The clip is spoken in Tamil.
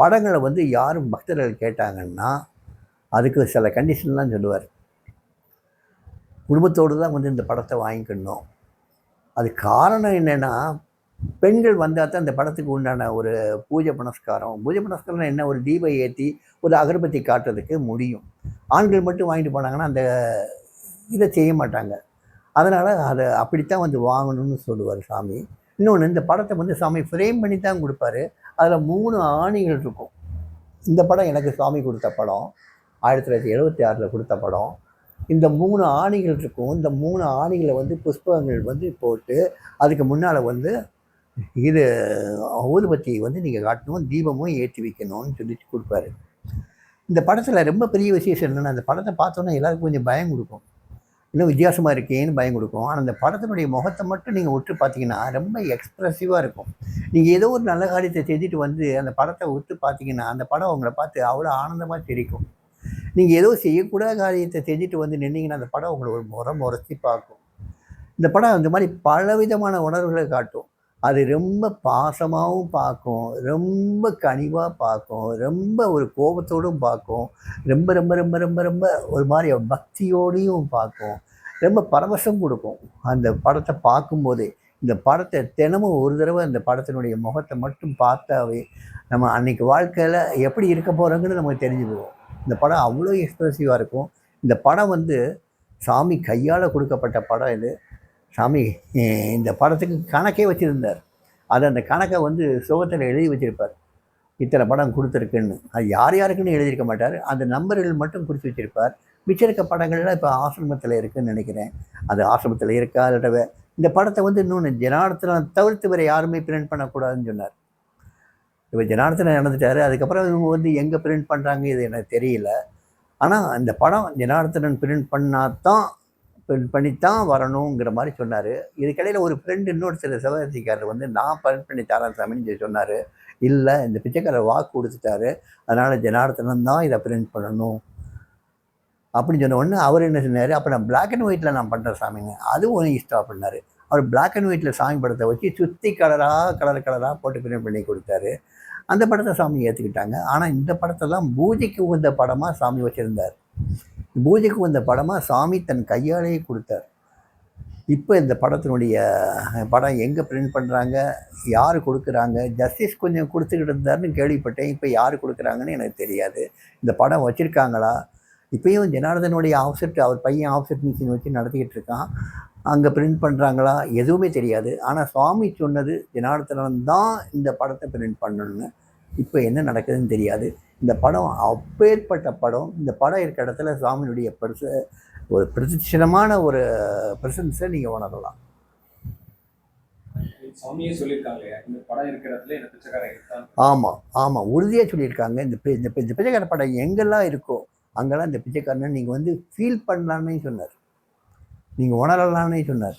படங்களை வந்து யாரும் பக்தர்கள் கேட்டாங்கன்னா அதுக்கு சில கண்டிஷன்லாம் சொல்லுவார். குடும்பத்தோடு தான் வந்து இந்த படத்தை வாங்கிக்கணும். அது காரணம் என்னென்னா பெண்கள் வந்தால் தான் அந்த படத்துக்கு உண்டான ஒரு பூஜை புனஸ்காரம். பூஜை புனஸ்காரம் என்ன? ஒரு தீபம் ஏற்றி ஒரு அகர்பத்தி காட்டுறதுக்கு முடியும். ஆண்கள் மட்டும் வாங்கிட்டு போனாங்கன்னா அந்த இதை செய்ய மாட்டாங்க. அதனால் அதை அப்படித்தான் வந்து வாங்கணும்னு சொல்லுவார் சாமி. இன்னொன்று இந்த படத்தை வந்து சாமி ஃப்ரேம் பண்ணி தான் கொடுப்பாரு. அதில் மூணு ஆணிகள் இருக்கும். இந்த படம் எனக்கு சாமி கொடுத்த படம். ஆயிரத்தி தொள்ளாயிரத்தி எழுபத்தி ஆறில் கொடுத்த படம். இந்த மூணு ஆணிகள் இருக்கும். இந்த மூணு ஆணிகளை வந்து புஷ்பங்கள் வந்து போட்டு அதுக்கு முன்னால் வந்து இது ஊதுபத்தி வந்து நீங்கள் காட்டணும் தீபமும் ஏற்றி வைக்கணும்னு சொல்லிட்டு கொடுப்பாரு. இந்த படத்தில் ரொம்ப பெரிய விசேஷம் என்னென்னா அந்த படத்தை பார்த்தோன்னா எல்லாருக்கும் கொஞ்சம் பயம் கொடுக்கும். இன்னும் வித்தியாசமாக இருக்கேன்னு பயம் கொடுக்கும். ஆனால் அந்த படத்தினுடைய முகத்தை மட்டும் நீங்கள் விட்டு பார்த்தீங்கன்னா ரொம்ப எக்ஸ்ப்ரெசிவாக இருக்கும். நீங்கள் ஏதோ ஒரு நல்ல காரியத்தை செஞ்சுட்டு வந்து அந்த படத்தை விட்டு பார்த்தீங்கன்னா அந்த படம் உங்களை பார்த்து அவ்வளோ ஆனந்தமாக தெரிக்கும் நீங்கள் ஏதோ செய்யக்கூடாத காரியத்தை செஞ்சுட்டு வந்து நின்னீங்கன்னா அந்த படம் உங்களை ஒரு முறை முறைச்சி பார்க்கும். இந்த படம் அந்த மாதிரி பலவிதமான உணர்வுகளை காட்டும். அது ரொம்ப பாசமாகவும் பார்க்கும் ரொம்ப கனிவாக பார்க்கும் ரொம்ப ஒரு கோபத்தோடும் பார்க்கும் ரொம்ப ரொம்ப ரொம்ப ரொம்ப ரொம்ப ஒரு மாதிரி பக்தியோடையும் பார்க்கும். ரொம்ப பரவசம் கொடுக்கும். அந்த படத்தை பார்க்கும்போதே இந்த படத்தை தினமும் ஒரு தடவை அந்த படத்தினுடைய முகத்தை மட்டும் பார்த்தாவே நம்ம அன்னைக்கு வாழ்க்கையில் எப்படி இருக்க போகிறோங்கன்னு நமக்கு தெரிஞ்சு போவோம் இந்த படம் அவ்வளோ எக்ஸ்ப்ரெசிவாக இருக்கும். இந்த படம் வந்து சாமி கையால் கொடுக்கப்பட்ட படம் இது. சாமி இந்த படத்துக்கு கணக்கே வச்சுருந்தார். அது அந்த கணக்கை வந்து சுகத்தில் எழுதி வச்சிருப்பார். இத்தனை படம் கொடுத்துருக்குன்னு. அது யார் யாருக்குன்னு எழுதியிருக்க மாட்டார். அந்த நம்பர்கள் மட்டும் குறித்து வச்சிருப்பார். மிச்சம் இருக்க படங்கள்லாம் இப்போ ஆசிரமத்தில் இருக்குன்னு நினைக்கிறேன். அது ஆசிரமத்தில் இருக்கா இல்லாட்டவே இந்த படத்தை வந்து இன்னொன்று ஜனார்த்தனம் தவிர்த்து வேறு யாருமே பிரிண்ட் பண்ணக்கூடாதுன்னு சொன்னார். இப்போ ஜனார்த்தனம் நடந்துட்டார் அதுக்கப்புறம் இவங்க வந்து எங்கே பிரிண்ட் பண்ணுறாங்க இது எனக்கு தெரியல. ஆனால் அந்த படம் ஜனார்த்தனன் பிரிண்ட் பண்ணாதான் தான் பண்ணித்தான் வரணுங்கிற மாதிரி சொன்னார். இதுக்கிடையில் ஒரு ஃப்ரெண்டு இன்னொரு சில சிவகார்த்திகாரர் வந்து நான் பண் பண்ணி தரேன் சாமின்னு சொல்லி சொன்னார். இல்லை இந்த பிச்சைக்காரர் வாக்கு கொடுத்துட்டாரு. அதனால் ஜனார்த்தனம் தான் இதை பிரிண்ட் பண்ணணும். அப்படின்னு சொன்ன உடனே அவர் என்ன சொன்னார்? அப்போ நான் பிளாக் அண்ட் ஒயிட்டில் நான் பண்ணுறேன் சாமிங்க அதுவும் இஷ்டம் பண்ணார். அவர் பிளாக் அண்ட் ஒயிட்டில் சாமி படத்தை வச்சு சுற்றி கலராக கலர் கலராக போட்டு பிரிண்ட் பண்ணி கொடுத்தாரு. அந்த படத்தை சாமி ஏற்றுக்கிட்டாங்க ஆனால் இந்த படத்தை தான் பூஜைக்கு உகந்த படமாக சாமி வச்சுருந்தார். பூஜைக்கு வந்த படமாக சாமி தன் கையாலேயே கொடுத்தார். இப்போ இந்த படத்தினுடைய படம் எங்கே பிரிண்ட் பண்ணுறாங்க யார் கொடுக்குறாங்க ஜஸ்டிஸ் கொஞ்சம் கொடுத்துக்கிட்டு இருந்தாருன்னு கேள்விப்பட்டேன். இப்போ யார் கொடுக்குறாங்கன்னு எனக்கு தெரியாது. இந்த படம் வச்சுருக்காங்களா? இப்பயும் ஜனார்தனுடைய ஆஃப்செட் அவர் பையன் ஆஃப்செட் மிஷின் வச்சு நடத்திக்கிட்டு இருக்கான். அங்கே பிரிண்ட் பண்ணுறாங்களா எதுவுமே தெரியாது. ஆனால் சுவாமி சொன்னது ஜனார்தனன் தான் இந்த படத்தை பிரிண்ட் பண்ணணும்னு இப்போ என்ன நடக்குதுன்னு தெரியாது. இந்த படம் அப்பேற்பட்ட படம். இந்த படம் இருக்க இடத்துல சுவாமியுடைய பெருசு ஒரு பிரதிஷ்டமான ஒரு பிரசன்ஸை நீங்கள் உணரலாம். சாமியே சொல்லியிருக்காங்க இந்த படம் இருக்கிற இடத்துல இந்த பிச்சைக்காரன் இருக்கான். ஆமாம் ஆமாம் உறுதியாக சொல்லியிருக்காங்க. இந்த இந்த பிச்சைக்கார படம் எங்கெல்லாம் இருக்கோ அங்கெல்லாம் இந்த பிச்சைக்காரனை நீங்கள் வந்து ஃபீல் பண்ணலான்னே சொன்னார். நீங்கள் உணரலான்னே சொன்னார்.